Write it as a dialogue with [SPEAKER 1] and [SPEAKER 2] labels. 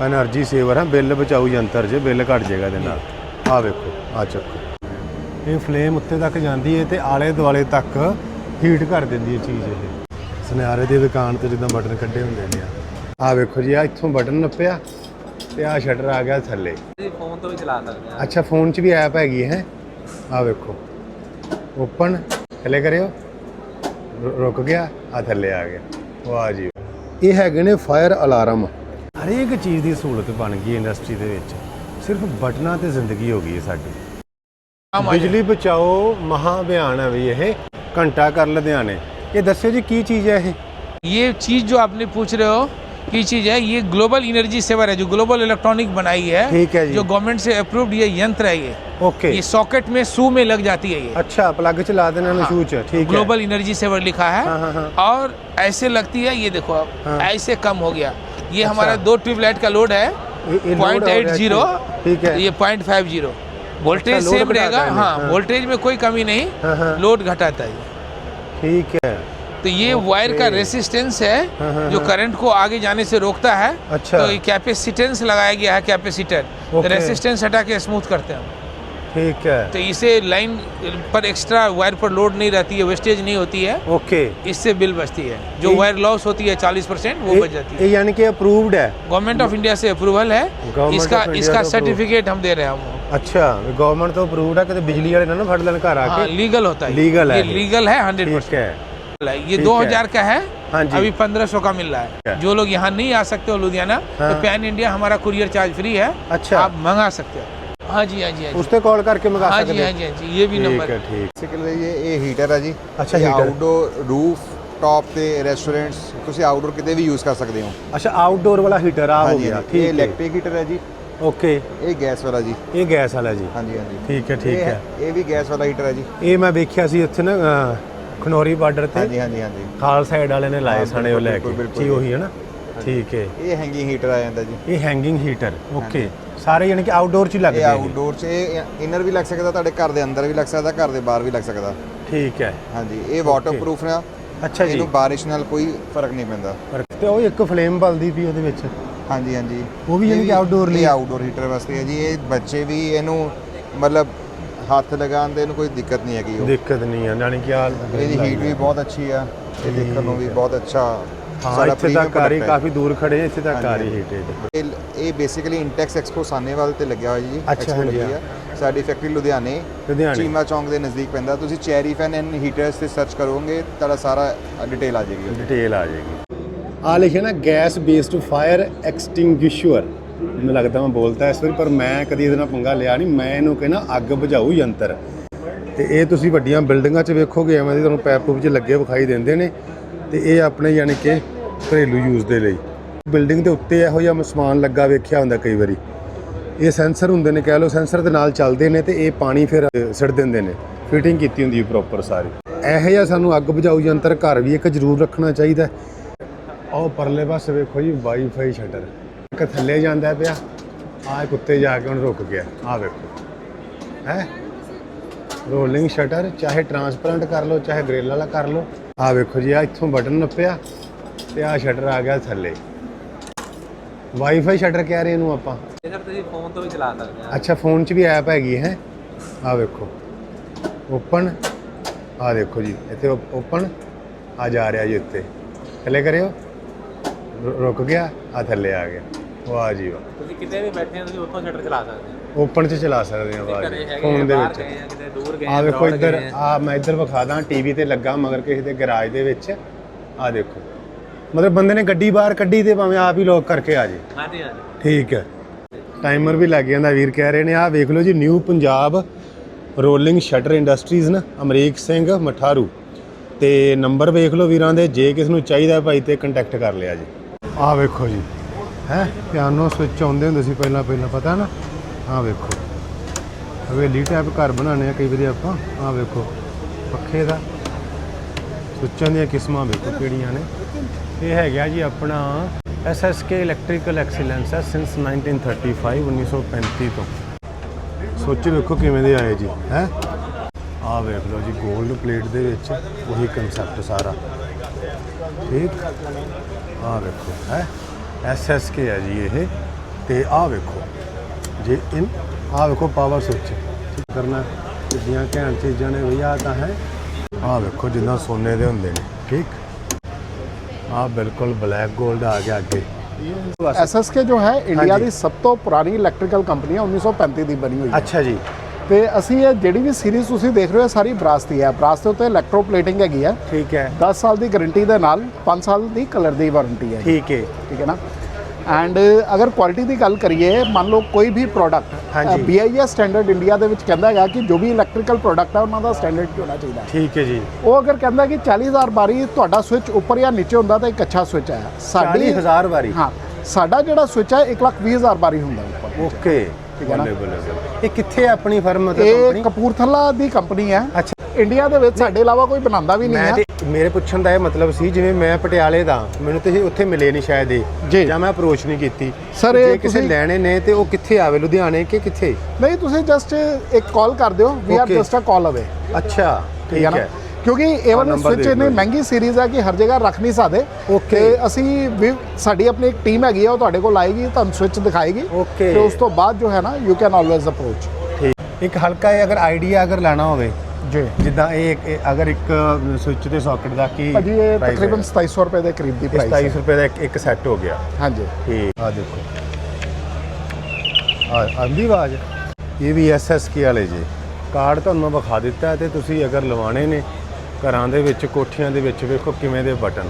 [SPEAKER 1] Energy ਸੇਵਰ ਹੈ bill ਬਚਾਊ ਯੰਤਰ ਜੇ ਬਿੱਲ ਘਟ ਜਾਏਗਾ ਇਹਦੇ ਨਾਲ। ਆ ਵੇਖੋ ਆ ਚੱਕੋ। ਇਹ ਫਲੇਮ ਉੱਤੇ ਤੱਕ ਜਾਂਦੀ ਹੈ ਤੇ ਆਲੇ ਦੁਆਲੇ ਤੱਕ ਹੀਟ ਕਰ ਦਿੰਦੀ ਹੈ ਚੀਜ਼ ਇਹ। ਸੁਨਿਆਰੇ ਦੀ ਦੁਕਾਨ ਤੇ ਜਿੱਦਾਂ ਬਟਨ ਕੱਢੇ ਹੁੰਦੇ ਨੇ ਆ। ਆ ਵੇਖੋ ਜੀ ਆ ਇੱਥੋਂ ਬਟਨ ਨੱਪਿਆ ਤੇ ਆ ਸ਼ਟਰ ਆ ਗਿਆ ਥੱਲੇ।
[SPEAKER 2] ਜੀ ਫੋਨ ਤੋਂ ਵੀ ਚਲਾ ਸਕਦੇ ਆ।
[SPEAKER 1] ਅੱਛਾ ਫੋਨ 'ਚ ਵੀ ਐਪ ਹੈਗੀ ਹੈ। ਆ ਵੇਖੋ। ਓਪਨ ਥੱਲੇ ਕਰਿਓ। ਰੁਕ ਗਿਆ ਆ ਥੱਲੇ ਆ ਗਿਆ। ਵਾਹ ਜੀ। ਇਹ ਹੈਗੇ ਨੇ ਫਾਇਰ ਅਲਾਰਮ। ਹਰੇਕ ਚੀਜ਼ ਦੀ ਸਹੂਲਤ ਬਣ ਗਈ ਇੰਡਸਟਰੀ ਦੇ ਵਿੱਚ ਸਿਰਫ ਬਟਨਾਂ ਤੇ ਜ਼ਿੰਦਗੀ ਹੋ ਗਈ ਹੈ ਸਾਡੀ ਬਿਜਲੀ ਬਚਾਓ ਮਹਾ ਅਭਿਆਨ ਹੈ ਵੀ ਇਹ ਘੰਟਾ ਕਰ ਲੁਧਿਆਣੇ ਇਹ ਦੱਸਿਓ ਜੀ ਕੀ ਚੀਜ਼ ਹੈ ਇਹ
[SPEAKER 3] ये चीज़ जो आपने पूछ रहे हो की चीज़ है ये ग्लोबल एनर्जी सेवर है जो ग्लोबल इलेक्ट्रॉनिक बनाई है
[SPEAKER 1] ठीक है जी।
[SPEAKER 3] जो गवर्नमेंट से अप्रूव्ड ये यंत्र है ये
[SPEAKER 1] ਓਕੇ
[SPEAKER 3] ये सॉकेट में सू में लग जाती है ये
[SPEAKER 1] ਅੱਛਾ ਪਲੱਗ ਚ ਲਾ ਦੇਣਾ ਨੂੰ ਸ਼ੂਚ ਠੀਕ ਹੈ
[SPEAKER 3] ग्लोबल एनर्जी सेवर लिखा है
[SPEAKER 1] हाँ, हाँ, हाँ।
[SPEAKER 3] और ऐसे लगती है ये देखो अब
[SPEAKER 1] हाँ।
[SPEAKER 3] ऐसे कम हो गया ये अच्छा। हमारा दो ट्यूबलाइट का लोड है पॉइंट एट ज़ीरो ये point five
[SPEAKER 1] zero
[SPEAKER 3] voltage
[SPEAKER 1] same
[SPEAKER 3] रहेगा
[SPEAKER 1] हाँ
[SPEAKER 3] वोल्टेज में कोई कमी नहीं लोड घटाता है।
[SPEAKER 1] ठीक है।
[SPEAKER 3] तो ये वायर का रेसिस्टेंस है जो करंट को आगे जाने से रोकता है
[SPEAKER 1] अच्छा।
[SPEAKER 3] तो ये कैपेसिटेंस लगाया गया है कैपेसिटर रेसिस्टेंस तो हटा के स्मूथ करते हैं
[SPEAKER 1] ठीक है।
[SPEAKER 3] तो इसे लाइन पर एक्स्ट्रा वायर पर लोड नहीं रहती है वेस्टेज नहीं होती है।
[SPEAKER 1] ओके
[SPEAKER 3] इससे बिल बचती है। जो वायर लॉस होती है चालीस परसेंट वो बच जाती है।
[SPEAKER 1] यानी कि अप्रूव्ड है।
[SPEAKER 3] गवर्नमेंट ऑफ़ इंडिया से अप्रूवल है। इसका इसका सर्टिफिकेट हम दे रहे हैं
[SPEAKER 1] अच्छा गवर्नमेंट तो अप्रूव्ड है बिजली वाले ना फट लेने का
[SPEAKER 3] हाँ, लीगल होता है।
[SPEAKER 1] लीगल है।
[SPEAKER 3] लीगल है हंड्रेड परसेंट ये दो हज़ार का है
[SPEAKER 1] हाँ जी।
[SPEAKER 3] अभी पंद्रह सौ का मिल रहा है। जो लोग यहाँ नहीं आ सकते हो लुधियाना तो
[SPEAKER 1] हाँ।
[SPEAKER 3] तो पैन इंडिया हमारा कुरियर चार्ज फ्री है।
[SPEAKER 1] अच्छा।
[SPEAKER 3] आप मंगा सकते हो। हाँ जी हाँ जी हाँ जी
[SPEAKER 1] ਉਸ ਤੇ ਕਾਲ ਕਰਕੇ ਮੰਗਾ
[SPEAKER 3] हाँ
[SPEAKER 1] ਸਕਦੇ
[SPEAKER 3] जी हाँ जी हाँ जी ये भी
[SPEAKER 1] ਠੀਕ
[SPEAKER 3] नंबर
[SPEAKER 1] ਹੈ
[SPEAKER 3] है
[SPEAKER 1] ਠੀਕ
[SPEAKER 4] ਬੇਸਿਕਲੀ ਇਹ ਇਹ ਹੀਟਰ ਹੈ ਜੀ
[SPEAKER 1] ਅੱਛਾ,
[SPEAKER 4] ਇਹ
[SPEAKER 1] heater।
[SPEAKER 4] ਆਊਟਡੋਰ ਰੂਫ ਟਾਪ ਤੇ ਰੈਸਟੋਰੈਂਟਸ ਤੁਸੀਂ ਆਊਟਡੋਰ ਕਿਤੇ ਵੀ ਯੂਜ਼ ਕਰ ਸਕਦੇ ਹੋ
[SPEAKER 1] ਅੱਛਾ ਆਊਟਡੋਰ ਵਾਲਾ ਹੀਟਰ ਆ ਹੋ
[SPEAKER 4] ਹਾਂਜੀ,
[SPEAKER 1] ਗਿਆ
[SPEAKER 4] ਹਾਂਜੀ। ਇਹ
[SPEAKER 1] ਠੀਕ ਹੈ
[SPEAKER 4] ਇਲੈਕਟ੍ਰਿਕ ਹੀਟਰ ਹੈ ਜੀ
[SPEAKER 1] ਓਕੇ
[SPEAKER 4] ਇਹ ਗੈਸ ਵਾਲਾ ਜੀ
[SPEAKER 1] ਇਹ ਗੈਸ ਵਾਲਾ ਜੀ
[SPEAKER 4] ਹਾਂਜੀ ਹਾਂਜੀ
[SPEAKER 1] ਠੀਕ ਹੈ ਠੀਕ
[SPEAKER 4] ਇਹ
[SPEAKER 1] ਹੈ
[SPEAKER 4] ਇਹ ਵੀ ਗੈਸ ਵਾਲਾ ਹੀਟਰ ਹੈ ਜੀ
[SPEAKER 1] ਇਹ ਮੈਂ ਵੇਖਿਆ ਸੀ ਉੱਥੇ ਨਾ ਅਹ, ਖਨੌਰੀ ਬਾਰਡਰ ਤੇ
[SPEAKER 4] ਹਾਂਜੀ ਹਾਂਜੀ ਹਾਂਜੀ
[SPEAKER 1] ਖਾਲ ਸਾਈਡ ਵਾਲੇ ਨੇ ਲਾਏ
[SPEAKER 4] ਹਾਂ,
[SPEAKER 1] ਸਣੇ ਉਹ ਲੈ ਕੇ
[SPEAKER 4] ਬਿਲਕੁਲ, ਬਿਲਕੁਲ,
[SPEAKER 1] ਜੀ ਉਹੀ ਹੈ ਨਾ ਠੀਕ ਹੈ।
[SPEAKER 4] ਇਹ ਹੈਂਗਿੰਗ ਹੀਟਰ ਆ ਜਾਂਦਾ ਜੀ।
[SPEAKER 1] ਇਹ ਹੈਂਗਿੰਗ ਹੀਟਰ ਓਕੇ ਸਾਰੇ ਯਾਨੀ ਕਿ ਆਊਟਡੋਰ ਚ ਹੀ ਲੱਗਦੇ
[SPEAKER 4] ਇਹ
[SPEAKER 1] ਹੈਗੇ।
[SPEAKER 4] ਆਊਟਡੋਰ 'ਚ ਇਹ ਇਨਰ ਵੀ ਲੱਗ ਸਕਦਾ ਤੁਹਾਡੇ ਘਰ ਦੇ ਅੰਦਰ ਵੀ ਲੱਗ ਸਕਦਾ ਘਰ ਦੇ ਬਾਹਰ ਵੀ ਲੱਗ ਸਕਦਾ।
[SPEAKER 1] ਠੀਕ ਹੈ।
[SPEAKER 4] ਹਾਂਜੀ ਇਹ ਵਾਟਰਪ੍ਰੂਫ ਆ।
[SPEAKER 1] ਅੱਛਾ ਜੀ।
[SPEAKER 4] ਇਹਨੂੰ ਬਾਰਿਸ਼ ਨਾਲ ਕੋਈ ਫ਼ਰਕ ਨਹੀਂ ਪੈਂਦਾ।
[SPEAKER 1] ਤੇ ਉਹ ਇੱਕ ਫਲੇਮ ਬਲਦੀ ਪਈ ਉਹਦੇ ਵਿੱਚ।
[SPEAKER 4] ਹਾਂਜੀ ਹਾਂਜੀ।
[SPEAKER 1] ਉਹ ਵੀ ਯਾਨੀ ਕਿ outdoor ਲਈ?
[SPEAKER 4] ਆਊਟਡੋਰ ਹੀਟਰ ਵਾਸਤੇ ਹੈ ਜੀ। ਇਹ ਬੱਚੇ ਵੀ ਇਹਨੂੰ ਮਤਲਬ ਹੱਥ ਲਗਾਉਣ ਦੇ ਇਹਨੂੰ ਕੋਈ ਦਿੱਕਤ ਨਹੀਂ ਹੈਗੀ ਉਹ।
[SPEAKER 1] ਦਿੱਕਤ ਨਹੀਂ ਹੈ ਯਾਨੀ ਕਿ ਆ
[SPEAKER 4] ਇਹਦੀ ਹੀਟ ਵੀ ਬਹੁਤ ਅੱਛੀ ਆ। ਇਹ ਦੇਖਣ ਨੂੰ ਵੀ ਬਹੁਤ ਅੱਛਾ
[SPEAKER 1] ਹਾਂ ਇੱਥੇ ਤੱਕ ਆ ਰਹੀ। ਕਾਫੀ ਦੂਰ ਖੜੇ ਇੱਥੇ ਤੱਕ ਆ ਰਹੀ ਹੀਟ ਇਹ
[SPEAKER 4] ਬੇਸਿਕਲੀ ਇੰਟੈਕਸ ਐਕਸਪੋ ਸਾਨੇਵਾਲ ਤੇ ਲੱਗਿਆ ਹੋਇਆ ਜੀ
[SPEAKER 1] ਅੱਛਾ, ਹਾਂਜੀ,
[SPEAKER 4] ਸਾਡੀ ਫੈਕਟਰੀ ਲੁਧਿਆਣੇ
[SPEAKER 1] ਲੁਧਿਆਣੇ।
[SPEAKER 4] ਚੀਮਾ ਚੌਂਕ ਦੇ ਨਜ਼ਦੀਕ ਪੈਂਦਾ। ਤੁਸੀਂ ਚੈਰੀ ਫੈਨ ਐਂਡ ਹੀਟਰਸ ਤੇ ਸਰਚ ਕਰੋਗੇ ਤੁਹਾਡਾ ਸਾਰਾ ਡਿਟੇਲ ਆ ਜਾਏਗੀ।
[SPEAKER 1] ਡਿਟੇਲ ਆ ਜਾਏਗੀ। ਆ ਲਿਖਿਆ ਨਾ ਗੈਸ ਬੇਸਡ ਫਾਇਰ ਐਕਸਟਿੰਗੁਇਸ਼ਰ ਮੈਨੂੰ ਲੱਗਦਾ ਮੈਂ ਬੋਲਤਾ ਇਸ ਵਾਰੀ ਪਰ ਮੈਂ ਕਦੀ ਇਹਦੇ ਨਾਲ ਪੰਗਾ ਲਿਆ ਨਹੀਂ। ਮੈਂ ਇਹਨੂੰ ਕਹਿੰਦਾ ਅੱਗ ਬੁਝਾਊ ਯੰਤਰ। ਤੇ ਇਹ ਤੁਸੀਂ ਵੱਡੀਆਂ ਬਿਲਡਿੰਗਾਂ 'ਚ ਵੇਖੋਗੇ ਐਵੇਂ ਦੇ ਤੁਹਾਨੂੰ ਪੈਪ ਪੂਪ 'ਚ ਲੱਗੇ ਵਿਖਾਈ ਦਿੰਦੇ ਨੇ। ਤੇ ਇਹ ਆਪਣੇ ਯਾਨੀ ਕਿ ਘਰੇਲੂ ਯੂਜ਼ ਦੇ ਲਈ। ਬਿਲਡਿੰਗ ਦੇ ਉੱਤੇ ਇਹੋ ਜਿਹਾ ਸਮਾਨ ਲੱਗਾ ਵੇਖਿਆ ਹੁੰਦਾ ਕਈ ਵਾਰੀ। ਇਹ ਸੈਂਸਰ ਹੁੰਦੇ ਨੇ ਕਹਿ ਲਓ ਸੈਂਸਰ ਦੇ ਨਾਲ ਚੱਲਦੇ ਨੇ ਤੇ ਇਹ ਪਾਣੀ ਫਿਰ ਅ, ਦਿੰਦੇ ਨੇ। ਫਿਟਿੰਗ ਕੀਤੀ ਹੁੰਦੀ ਹੈ ਪ੍ਰੋਪਰ ਸਾਰੀ। ਇਹੋ ਜਿਹਾ ਸਾਨੂੰ ਅੱਗ ਬੁਝਾਊ ਯੰਤਰ ਘਰ ਵੀ ਇੱਕ ਜ਼ਰੂਰ ਰੱਖਣਾ ਚਾਹੀਦਾ ਉਹ ਪਰਲੇ ਪਾਸੇ ਵੇਖੋ ਜੀ ਵਾਈਫਾਈ ਸ਼ਟਰ ਇੱਕ ਥੱਲੇ ਜਾਂਦਾ ਪਿਆ ਆਹ ਇੱਕ ਉੱਤੇ ਜਾ ਕੇ ਹੁਣ ਰੁਕ ਗਿਆ। ਆਹ ਵੇਖੋ। ਹੈ? ਰੋਲਿੰਗ ਸ਼ਟਰ ਚਾਹੇ ਟਰਾਂਸਪੇਰੈਂਟ ਕਰ ਲਓ ਚਾਹੇ ਗ੍ਰਿਲ ਵਾਲਾ ਕਰ ਲਓ। ਆਹ ਵੇਖੋ ਜੀ ਆ ਇੱਥੋਂ ਬਟਨ ਨੱਪਿਆ ਤੇ ਆਹ ਸ਼ਟਰ ਆ ਗਿਆ ਥੱਲੇ। ਵਾਈਫਾਈ ਸ਼ਟਰ ਕਹਿ ਰਹੇ ਇਹਨੂੰ ਆਪਾਂ।
[SPEAKER 2] ਇਹ ਸਰ ਤੁਸੀਂ ਫੋਨ ਤੋਂ ਵੀ ਚਲਾ ਸਕਦੇ ਆ।
[SPEAKER 1] ਅੱਛਾ ਫੋਨ 'ਚ ਵੀ ਐਪ ਹੈਗੀ ਹੈ। ਆ ਵੇਖੋ। ਓਪਨ ਆ ਦੇਖੋ ਜੀ ਇੱਥੇ ਓਪਨ ਆ ਜਾ ਰਿਹਾ ਜੀ ਉੱਤੇ। ਥੱਲੇ ਕਰਿਓ। ਰੁਕ ਗਿਆ ਆ ਥੱਲੇ ਆ ਗਿਆ। ਵਾਹ ਜੀ ਵਾਹ।
[SPEAKER 2] ਤੁਸੀਂ ਕਿਤੇ ਵੀ ਬੈਠੇ ਹੋ ਤੁਸੀਂ ਉੱਥੋਂ ਸ਼ਟਰ ਚਲਾ ਸਕਦੇ ਹੋ।
[SPEAKER 1] ਓਪਨ 'ਚ ਚਲਾ ਸਕਦੇ ਹਾਂ ਵਾਹ
[SPEAKER 2] ਘਰੇ ਹੈਗੇ
[SPEAKER 1] ਫੋਨ ਦੇ
[SPEAKER 2] ਬਾਹਰ
[SPEAKER 1] ਵਿੱਚ।
[SPEAKER 2] ਗਏ ਆ ਕਿਤੇ ਦੂਰ ਗਏ
[SPEAKER 1] ਆ ਵੇਖੋ
[SPEAKER 2] abroad
[SPEAKER 1] ਇੱਧਰ
[SPEAKER 2] ਗਏ ਆ।
[SPEAKER 1] ਆ ਮੈਂ ਇੱਧਰ ਵਿਖਾ ਦਾਂ ਟੀਵੀ ਤੇ ਲੱਗਾ ਮਗਰ ਕਿਸੇ ਦੇ ਗਰਾਜ ਦੇ ਵਿੱਚ। ਆ ਦੇਖੋ। ਮਤਲਬ ਬੰਦੇ ਨੇ ਗੱਡੀ ਬਾਹਰ ਕੱਢੀ ਤੇ ਭਾਵੇਂ ਆਪ ਹੀ ਲੋਕ ਕਰਕੇ ਆ ਜੇ।
[SPEAKER 2] ਹਾਂਜੀ ਹਾਂਜੀ।
[SPEAKER 1] ਠੀਕ ਹੈ। ਟਾਈਮਰ ਵੀ ਲੱਗ ਜਾਂਦਾ ਵੀਰ ਕਹਿ ਰਹੇ ਨੇ ਆਹ ਵੇਖ ਲਓ ਜੀ new Punjab rolling shutter industries ਨਾ ਅਮਰੀਕ ਸਿੰਘ ਮਠਾਰੂ। ਤੇ ਨੰਬਰ ਵੇਖ ਲਓ ਵੀਰਾਂ ਦੇ ਜੇ ਕਿਸ ਨੂੰ ਚਾਹੀਦਾ ਭਾਈ ਤੇ ਕੰਟੈਕਟ ਕਰ ਲਿਆ ਜੀ। ਆਹ ਵੇਖੋ ਜੀ। ਹੈ? ਪਿਆਨੋ ਸਵਿਚ ਆਉਂਦੇ ਹੁੰਦੇ ਸੀ ਪਹਿਲਾਂ ਪਹਿਲਾਂ, ਪਤਾ ਨਾ? ਹਾਂ ਵੇਖੋ। ਹਵੇਲੀ ਟਾਈਪ ਘਰ ਬਣਾਉਣੇ ਆ ਕਈ ਵਾਰੀ ਆਪਾਂ। ਆਹ ਵੇਖੋ, ਪੱਖੇ ਦਾ। ਸੁੱਚਾਂ ਦੀਆਂ ਕਿਸਮਾਂ ਵੇਖੋ ਕਿਹੜੀਆਂ ਨੇ। ਇਹ ਹੈਗਾ ਜੀ ਆਪਣਾ SSK ਇਲੈਕਟ੍ਰੀਕਲ ਐਕਸੀਲੈਂਸ ਹੈ ਸਿੰਸ 1935 1935 ਤੋਂ। ਸੋਚ ਵੇਖੋ ਕਿਵੇਂ ਦੇ ਆਏ ਜੀ, ਹੈ? ਆਹ ਵੇਖ ਲਓ ਜੀ 골ਡ ਪਲੇਟ ਦੇ ਵਿੱਚ ਉਹੀ ਕਨਸੈਪਟ ਸਾਰਾ। ਠੀਕ? ਆ ਵੇਖੋ, ਹੈ? SSK ਹੈ ਜੀ ਇਹ। ਤੇ ਆਹ ਵੇਖੋ ਜੇ ਇਨ ਆਹ ਵੇਖੋ ਪਾਵਰ ਸੁੱਚ ਕਰਨਾ? ਕਿੰਨੀਆਂ ਘੈਂਟ ਚੀਜ਼ਾਂ ਨੇ ਭਈ ਆਹ ਤਾਂ ਹੈ। ਆਹ ਵੇਖੋ ਜਿੱਦਾਂ ਸੋਨੇ ਦੇ ਹੁੰਦੇ ਨੇ ਠੀਕ? ਆਹ ਬਿਲਕੁਲ ਬਲੈਕ 골ਡ ਆ ਗਿਆ ਅੱਗੇ।
[SPEAKER 5] ਐਸਐਸਕੇ ਜੋ ਹੈ ਇੰਡੀਆ। ਦੀ ਸਭ ਤੋਂ ਪੁਰਾਣੀ ਇਲੈਕਟ੍ਰੀਕਲ ਕੰਪਨੀ ਹੈ 1935 ਦੀ ਬਣੀ ਹੋਈ ਹੈ।
[SPEAKER 1] ਅੱਛਾ ਜੀ।
[SPEAKER 5] ਤੇ ਅਸੀਂ ਇਹ ਜਿਹੜੀ ਵੀ ਸੀਰੀਜ਼ ਤੁਸੀਂ ਦੇਖ ਰਹੇ ਹੋ ਸਾਰੀ ਬਰਾਸ ਦੀ ਹੈ। ਬਰਾਸ ਦੇ ਉੱਤੇ ਇਲੈਕਟ੍ਰੋਪਲੇਟਿੰਗ ਹੈਗੀ ਹੈ।
[SPEAKER 1] ਠੀਕ ਹੈ।
[SPEAKER 5] 10 ਸਾਲ ਦੀ ਗਾਰੰਟੀ ਦੇ ਨਾਲ 5 ਸਾਲ ਦੀ ਕਲਰ ਦੀ ਵਾਰੰਟੀ ਹੈ
[SPEAKER 1] ਠੀਕ ਹੈ।
[SPEAKER 5] ਠੀਕ ਹੈ ਨਾ? ਐਂਡ ਅਗਰ ਕੁਆਲਿਟੀ ਦੀ ਗੱਲ ਕਰੀਏ ਮੰਨ ਲਓ ਕੋਈ ਵੀ ਪ੍ਰੋਡਕਟ
[SPEAKER 1] ਹਾਂਜੀ।
[SPEAKER 5] BIS ਸਟੈਂਡਰਡ ਇੰਡੀਆ ਦੇ ਵਿੱਚ ਕਹਿੰਦਾ ਹੈਗਾ ਕਿ ਜੋ ਵੀ ਇਲੈਕਟ੍ਰੀਕਲ ਪ੍ਰੋਡਕਟ ਹੈ ਉਹਨਾਂ ਦਾ ਸਟੈਂਡਰਡ ਕੀ ਹੋਣਾ ਚਾਹੀਦਾ
[SPEAKER 1] ਠੀਕ ਹੈ ਜੀ।
[SPEAKER 5] ਉਹ ਅਗਰ ਕਹਿੰਦਾ ਕਿ 40000 ਬਾਰੀ ਤੁਹਾਡਾ ਸਵਿਚ ਉੱਪਰ ਜਾਂ ਨੀਚੇ ਹੁੰਦਾ ਤਾਂ ਇੱਕ ਅੱਛਾ ਸਵਿਚ ਹੈ।
[SPEAKER 1] 40000 ਵਾਰੀ?
[SPEAKER 5] ਹਾਂ। ਸਾਡਾ ਜਿਹੜਾ ਸਵਿਚ ਹੈ 120000 ਬਾਰੀ ਹੁੰਦਾ ਉੱਪਰ।
[SPEAKER 1] ਓਕੇ
[SPEAKER 5] ਠੀਕ ਹੈ ਨਾ?
[SPEAKER 1] ਇਹ ਕਿੱਥੇ ਹੈ ਆਪਣੀ ਫਰਮ ਮਤਲਬ
[SPEAKER 5] ਇਹ
[SPEAKER 1] ਕੰਪਨੀ
[SPEAKER 5] ਕਪੂਰਥਲਾ ਦੀ ਕੰਪਨੀ ਹੈ।
[SPEAKER 1] ਅੱਛਾ।
[SPEAKER 5] ਇੰਡੀਆ ਦੇ ਵਿੱਚ ਸਾਡੇ ਇਲਾਵਾ ਕੋਈ ਬਣਾਉਂਦਾ ਵੀ ਨਹੀਂ
[SPEAKER 1] ਮੈਂ
[SPEAKER 5] ਹੈ।
[SPEAKER 1] ਤੇ ਮੇਰੇ ਪੁੱਛਣ ਦਾ ਇਹ ਮਤਲਬ ਸੀ ਜਿਵੇਂ ਮੈਂ ਪਟਿਆਲੇ ਦਾ ਮੈਨੂੰ ਤੇ ਉੱਥੇ ਮਿਲੇ ਨਹੀਂ ਸ਼ਾਇਦ ਇਹ
[SPEAKER 5] ਜੀ।
[SPEAKER 1] ਜਾਂ ਮੈਂ ਅਪਰੋਚ ਨਹੀਂ ਕੀਤੀ।
[SPEAKER 5] Sir,
[SPEAKER 1] ਜੇ
[SPEAKER 5] ਇਹ
[SPEAKER 1] ਕਿਸੇ
[SPEAKER 5] ਤੁਸੀਂ-
[SPEAKER 1] ਲੈਣੇ ਨੇ ਤੇ ਉਹ ਕਿੱਥੇ ਆਵੇ ਲੁਧਿਆਣੇ ਕਿ ਕਿੱਥੇ?
[SPEAKER 5] ਨਹੀਂ ਤੁਸੀਂ ਜਸਟ ਇੱਕ ਕਾਲ ਕਰ ਦਿਓ। We are
[SPEAKER 1] Okay.
[SPEAKER 5] Just a call away
[SPEAKER 1] ਅੱਛਾ
[SPEAKER 5] ਠੀਕ ਹੈ। ਕਿਉਂਕਿ ਇਹ ਵਾਲਾ
[SPEAKER 1] number
[SPEAKER 5] ਸਵਿਚ
[SPEAKER 1] ਦੇਖ
[SPEAKER 5] ਇਹਨੇ
[SPEAKER 1] ਲਓ ਜੀ।
[SPEAKER 5] ਮਹਿੰਗੀ ਸੀਰੀਜ਼ ਹੈ ਕਿ ਹਰ ਜਗ੍ਹਾ ਰੱਖ ਨਹੀਂ ਸਕਦੇ
[SPEAKER 1] Okay.
[SPEAKER 5] ਤੇ ਅਸੀਂ ਵੀ ਸਾਡੀ ਆਪਣੀ ਇੱਕ ਟੀਮ ਹੈਗੀ ਆ ਉਹ ਤੁਹਾਡੇ ਕੋਲ ਆਏਗੀ ਤੁਹਾਨੂੰ ਸਵਿਚ ਦਿਖਾਏਗੀ
[SPEAKER 1] Okay.
[SPEAKER 5] ਤੇ ਉਸ ਤੋਂ ਬਾਅਦ ਜੋ ਹੈ ਨਾ ਯੂ ਕੈਨ ਆਲਵੇਜ਼ ਅਪਰੋਚ
[SPEAKER 1] ਠੀਕ ਇੱਕ ਹਲਕਾ ਇਹ ਅਗਰ ਆਈਡੀਆ ਅਗਰ ਲੈਣਾ ਹੋਵੇ
[SPEAKER 5] ਜੀ
[SPEAKER 1] ਜਿੱਦਾਂ ਇਹ ਇੱਕ- ਇਹ ਅਗਰ ਇੱਕ ਸਵਿਚ ਤੇ ਸੌਕਟ ਦਾ ਕੀ
[SPEAKER 5] ਭਾਜੀ ਇਹ
[SPEAKER 1] price
[SPEAKER 5] ਤਕਰੀਬਨ
[SPEAKER 1] ਹੈ?
[SPEAKER 5] 2700 ਰੁਪਏ ਦੇ ਕਰੀਬ ਦੀ
[SPEAKER 1] ਇਹ
[SPEAKER 5] ਪ੍ਰਾਈਸ
[SPEAKER 1] 27 ਰੁਪਏ ਦਾ ਇੱਕ ਇੱਕ ਸੈੱਟ ਹੋ ਗਿਆ
[SPEAKER 5] ਹਾਂਜੀ
[SPEAKER 1] ਠੀਕ ਆ ਦੇਖੋ ਆ ਆਂਦੀ ਆਵਾਜ਼ ਇਹ ਵੀ ਐਸਐਸਕੇ ਵਾਲੇ ਜੀ ਕਾਰਡ ਤੁਹਾਨੂੰ ਮੈਂ ਵਿਖਾ ਦਿੱਤਾ ਹੈ ਤੇ ਤੁਸੀਂ ਅਗਰ ਲਵਾਣੇ ਨੇ ਘਰਾਂ ਦੇ ਵਿੱਚ ਕੋਠੀਆਂ ਦੇ ਵਿੱਚ ਵੇਖੋ ਕਿਵੇਂ ਦੇ ਬਟਨ।